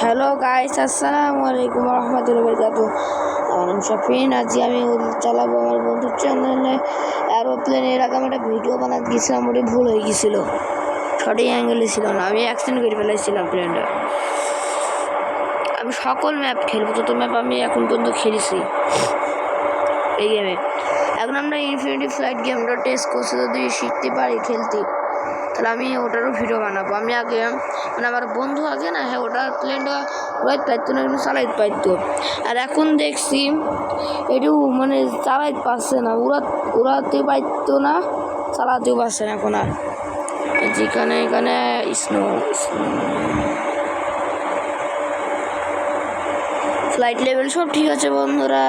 Hello guys আসসালামু আলাইকুম রহমতুল্লাহ বরকাতু আমার নাম শফিন, আজকে আমি চালাবো আমার বন্ধুর চ্যানেলে অ্যারোপ্লেন এর আগে একটা ভিডিও বানাতে গেছিলাম ওটি ভুল হয়ে গেছিল সঠিক অ্যাঙ্গেলে ছিল না, আমি অ্যাক্সিডেন্ট করে ফেলেছিলাম প্লেনটা আমি সকল ম্যাপ খেলব, যত ম্যাপ আমি এখন পর্যন্ত খেলেছি। এই গেমে এখন আমরা ইনফিনিটি ফ্লাইট গেমটা টেস্ট করছি যদি শিখতে পারি খেলতে। তাহলে আমি ওটারও ভিডিও বানাবো। আমি আগে মানে আমার বন্ধু আগে না হ্যাঁ ওটা প্লেনটা উড়াইতে পারতো না, কিন্তু চালাইতে পারতো আর এখন দেখছি একটু মানে চালাইতে পারছে না। উড়া উড়াতে পারতো না, চালাতেও পারছে না এখন আর। যেখানে এখানে স্নো স্নো ফ্লাইট লেভেল সব ঠিক আছে বন্ধুরা।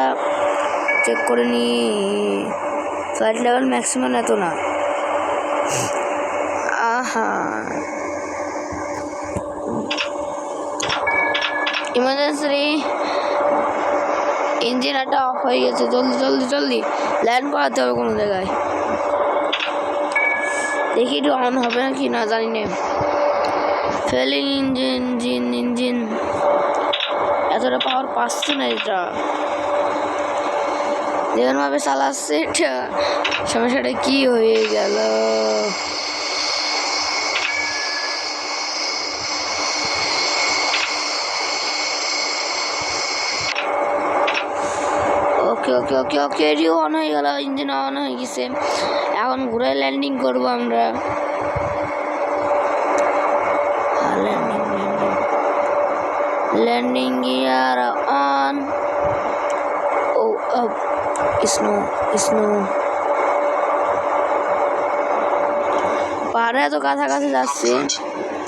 চেক করে নি। ফ্লাইট লেভেল ম্যাক্সিমাম এত না। ইমার্জেন্সি ইঞ্জিন একটা অফ হয়ে গেছে। জলদি জলদি জলদি। ল্যান্ড করাতে হবে কোনো জায়গায়। দেখি একটু অন হবে না কি না, জানি না। ফেলিং ইঞ্জিন ইঞ্জিন ইঞ্জিন এতটা পাওয়ার পাচ্ছে না এটা। যেমনভাবে চালাচ্ছে এটা, সমস্যাটা কি হয়ে গেল? ওকে ওকে ওকে এটিও অন হয়ে গেল ইঞ্জিন অন হয়ে গেছে। এখন ঘুরে ল্যান্ডিং করব আমরা। ল্যান্ডিং ল্যান্ডিং গিয়ার অন ও আপ স্নো স্নো পাহাড়ে এত কাছাকাছি যাচ্ছে।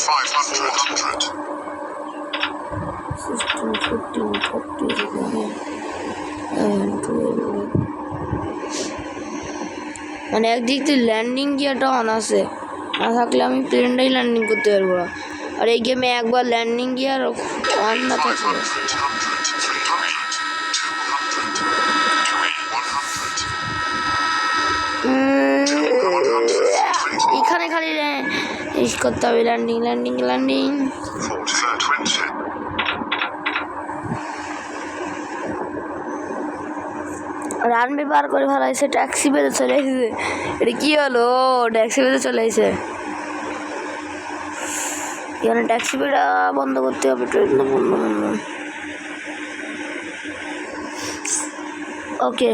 500, সিক্সটিন ফিফটিন থার্টি মানে একদিক থেকে ল্যান্ডিং গিয়ারটা অন আছে। না থাকলে আমি প্লেনটাই ল্যান্ডিং করতে পারব না। আর এই গেমে একবার ল্যান্ডিং গিয়ার অন না থাকলে। 500, 100, 200, 300, 100, এখানে খালি করতে হবে ল্যান্ডিং ল্যান্ডিং ল্যান্ডিং রানবে পার করে ভালো হয়েছে ট্যাক্সি বেঁধে চলে এসেছে এটা কী হলো? ট্যাক্সি বেঁধে চলে এসেছে এখানে ট্যাক্সি বেটা বন্ধ করতে হবে ট্রেন বন্ধ বন্ধ ওকে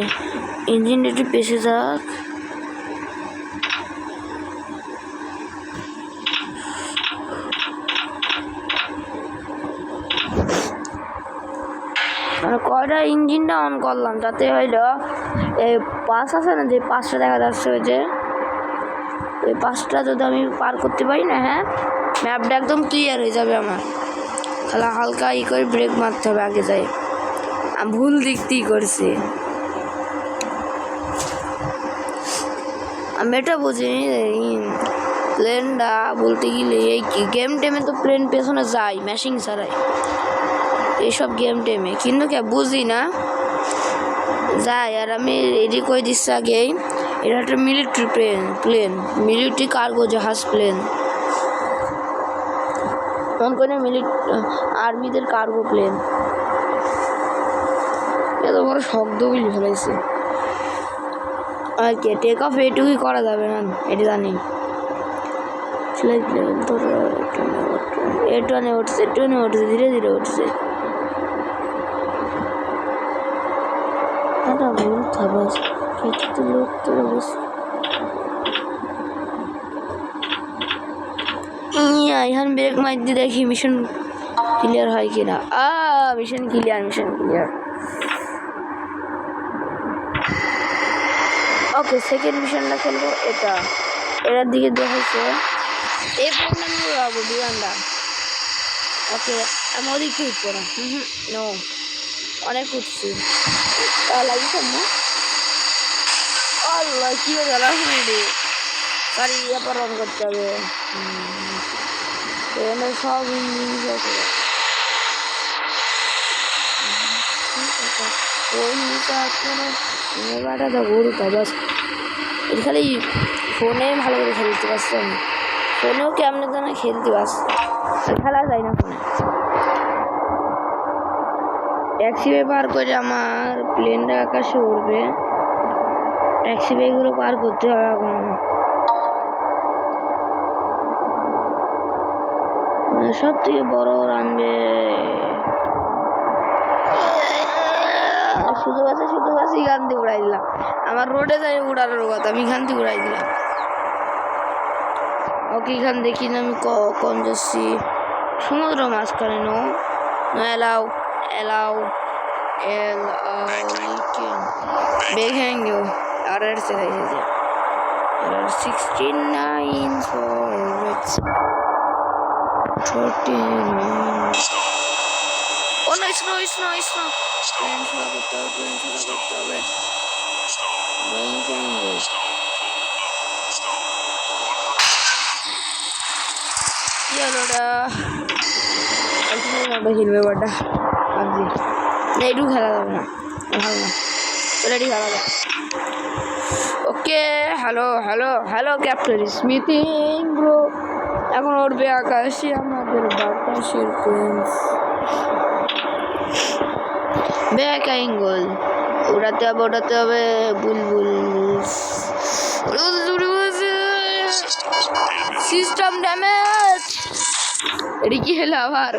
ইঞ্জিনটা একটু পেশে যাক। কয়টা ইঞ্জিনটা অন করলাম? তাতে হইল, এই পাস আছে না? যে পাঁচটা দেখা যাচ্ছে ওই যে ওই পাঁচটা যদি আমি পার করতে পারি না হ্যাঁ? ম্যাপটা একদম ক্লিয়ার হয়ে যাবে আমার। তাহলে হালকা ই করে ব্রেক মারতে হবে আগে যাই। আমি ভুল দিক দিয়ে করছি। আমি এটা বুঝিনি প্লেনটা বলতে গেলে এই গেম টেমে তো প্লেন পেছনে যায় ম্যাশিং ছাড়াই। এইসব গেম টেমে কিন্তু কে, বুঝি না। যাই, আর আমি রেডি করে দিচ্ছি আগেই এটা একটা military plane plane military cargo জাহাজ প্লেন মন করে মিলি আর্মিদের কার্গো প্লেন এত বড় শব্দ বুঝে ফেলেছে আর কে টেক অফ এটুকুই করা যাবে না। এটা জানি। ফ্লাইট লেভেল এটুয়ানে উঠছে এটুয়ানে উঠছে ধীরে ধীরে উঠছে একটা ভুল থাবাস লোক ইয়া ব্রেক মার দিয়ে দেখি মিশন ক্লিয়ার হয় কিনা আ mission clear mission clear okay second মিশনটা খেলব এটা এটার দিকে দেখাচ্ছে আমি উড়াবো বিমানটা ওকে আমি ওদিকে উঠবো না। হুম হুম নো অনেক উঠছি। লাগিয়েছে না? আল্লাহ কি হয়ে গেল রে। গাড়ি ব্যাপার অন করতে হবে। এখানে সব ইঞ্জিন আছে। ওই এবারটা তো গরু তো বাস। খালি ফোনে ভালো করে খেলতে পারছি আমি ফোনেও কেমন যেন খেলতে পারছি। খেলা যায় না। ফোনে ট্যাক্সিওয়ে পার করে আমার প্লেনটা আকাশে উড়বে। ট্যাক্সিওয়েগুলো পার করতে হবে এখন সব থেকে বড় রানবে শুধু আছে সুযোগ আছে এখান থেকে উড়াই দিলাম। আমার রোডে যাই, উড়ানোর কথা, আমি এখান থেকে উড়াই দিলাম। ওকে এখান দেখি না, আমি কখন যাচ্ছি। সমুদ্র মাঝখানে, নো? এলাও এলাও এল বেঘ্যাং you are are say are are sixty nine four thirty ও করতে হবে ওটা একটু খেলবে ভাবছি না একটু খেলা যাবে না ভালো না চলে খেলা যাবে okay hello hello hello captain smithing bro এখন উঠবে আকাশে আমাদের বাতাসের প্রিন্স ব্যাক অ্যাঙ্গল উড়াতে হবে ওঠাতে হবে বুলবুল. সিস্টেম ড্যামেজ এটা কি হলো আবার।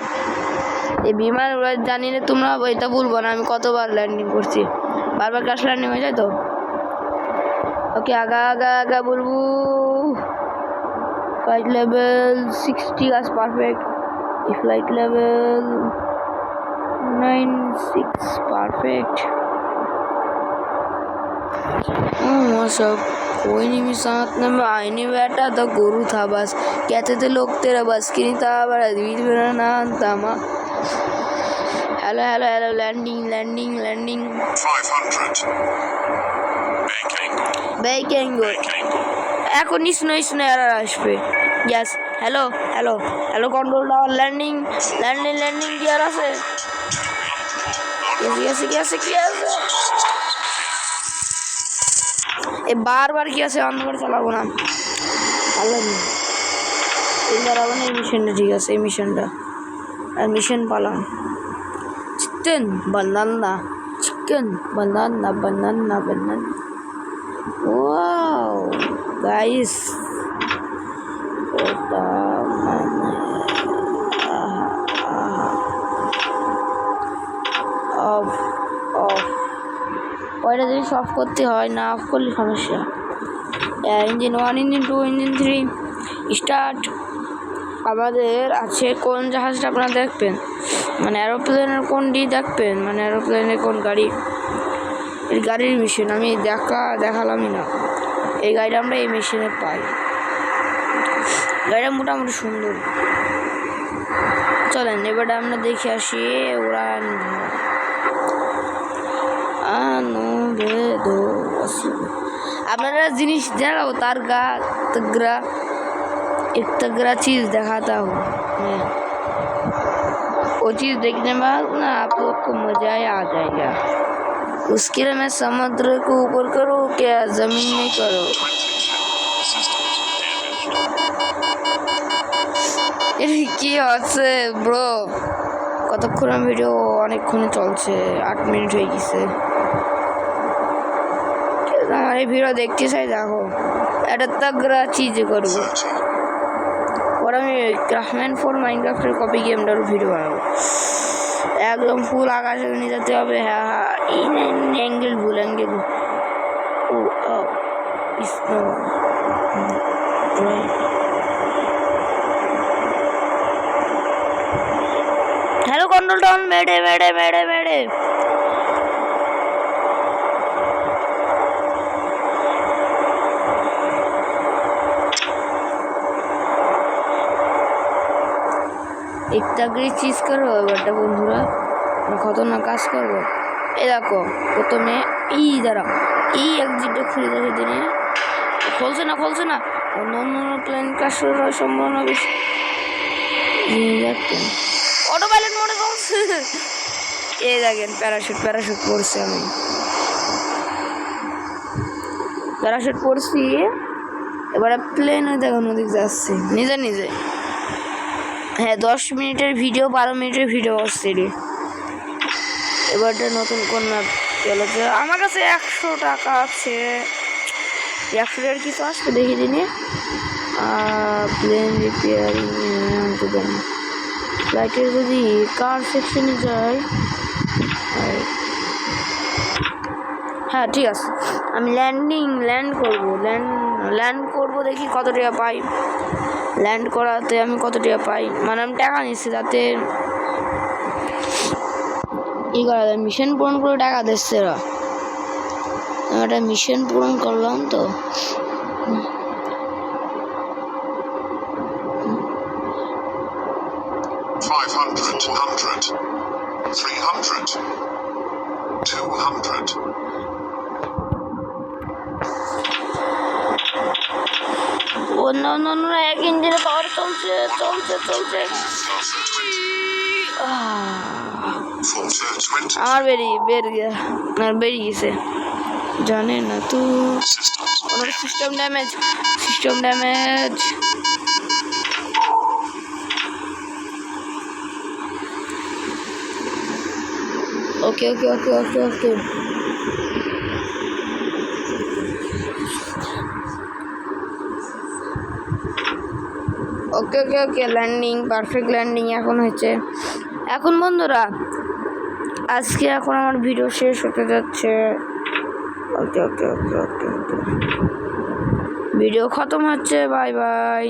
এই বিমান উড়ার জানি না, তোমরা এটা বলব না, আমি কতবার ল্যান্ডিং করছি। বারবার ক্রাশ ল্যান্ডিং হয়ে যায় তো? ওকে আগা আগা আগা বলব। ফ্লাইট লেভেল সিক্সটি আস perfect flight level nine six perfect oh नहीं भी साथ में मैं आई नहीं बैठा तो गुरु था बस कहते थे लोग तेरा बस की नहीं था बड़ा अजीब मेरा नाम था माँ hello hello hello landing landing landing 500. Bank angle. বেকেঙ্গো Bank angle. এখন স্নো স্নো এরার আসবে yes hello hello hello control tower landing landing landing gear আছে কি আছে কি আছে কি আছে এ বারবার কি আছে অন্ধ করে চালাবো না ভালো নেই এই দাঁড়াবো না এই মিশনটা ঠিক আছে এই মিশনটা আর মিশন পালাম chicken banana chicken banana banana banana Wow, guys. এটা ওইটা জিনিস অফ করতে হয়, না অফ করলে সমস্যা। Engine one engine two engine three start আমাদের আছে কোন জাহাজটা আপনারা দেখবেন? মানে অ্যারোপ্লেনের কোনটি দেখবেন? মানে অ্যারোপ্লেনের কোন গাড়ি? এই গাড়ির মেশিন আমি দেখা, দেখালামই না। এই গাড়িটা আমরা এই মেশিনে পাই। গাড়িটা মোটামুটি সুন্দর। চলেন, এবারে আমরা দেখে আসি উড়ান আনো বেদো আপনারা জিনিস দেখাবো তার গা तगड़ा एक तगड़ा चीज़ दिखाता हूँ मैं वो चीज़ देखने के बाद ना आप लोग को मज़ा ही आ जाएगा उसके लिए मैं समुद्र को ऊपर करूँ क्या ज़मीन में करो Systems damaged. এটা কি হচ্ছে ব্রো কতক্ষণ ভিডিও অনেকক্ষণে চলছে আট মিনিট হয়ে গেছে এই ভিডিও দেখতে চাই দেখো। একটা তাগড়া চিজ করব। 30. পরে আমি ক্রাফম্যান ফোর মাইনক্রাফ্টের কপি গেমটারও ভিডিও বানাবো। একদম ফুল আকাশে নিয়ে যেতে হবে। হ্যাঁ হ্যাঁ অ্যাঙ্গেল ভুল অ্যাঙ্গেল ও ও snow hello control town mayday mayday mayday mayday একটা করে চিজ করব, এবারটা বন্ধুরা খতরনাক কাজ করব। এ দেখো, প্রথমে ই দাঁড়া এই এক্সিটটা খুলে দেবে দিনে খুলছে না খুলছে না? অন্য অন্য অন্য ক্লায়েন্ট কাজ করার হওয়ার সম্ভাবনা বেশি। অটো পাইলট মনে করছে এ দেখেন প্যারাশুট প্যারাশুট পড়ছি আমি। প্যারাশুট পড়ছি। এবারে প্লেন দেখুন ওদিক যাচ্ছি। নিজে নিজে। হ্যাঁ দশ মিনিটের ভিডিও বারো মিনিটের ভিডিও রে। এবারটা নতুন কোন ম্যাপ চলেছে আমার কাছে একশো টাকা আছে। একশো টাকার কিছু আসবে, দেখি দিনে প্লেন রিপেয়ারিং ফ্লাইটের যদি কার সেকশনে যায় হ্যাঁ ঠিক আছে। আমি ল্যান্ডিং ল্যান্ড করব। ল্যান্ড ল্যান্ড করব দেখি কত টাকা পাই। ল্যান্ড করাতে আমি কত টাকা পাই? মানে আমি টাকা নিচ্ছি যাতে ই করা যায়। মিশন পূরণ করে টাকা দিচ্ছে আমি একটা মিশন পূরণ করলাম তো। Two hundred, onun oraya kendini bağır çalacak, çalacak, çalacak. আমার বেরিয়ে বেরিয়ে আর বেরিয়ে গেছে জানে না তো ওনার system damage system damage okay okay okay okay okay okay okay okay landing perfect landing এখন হয়েছে। এখন বন্ধুরা, আজকে এখন আমার ভিডিও শেষ হতে যাচ্ছে। ওকে ওকে ওকে ওকে ওকে। ভিডিও খতম হচ্ছে বাই বাই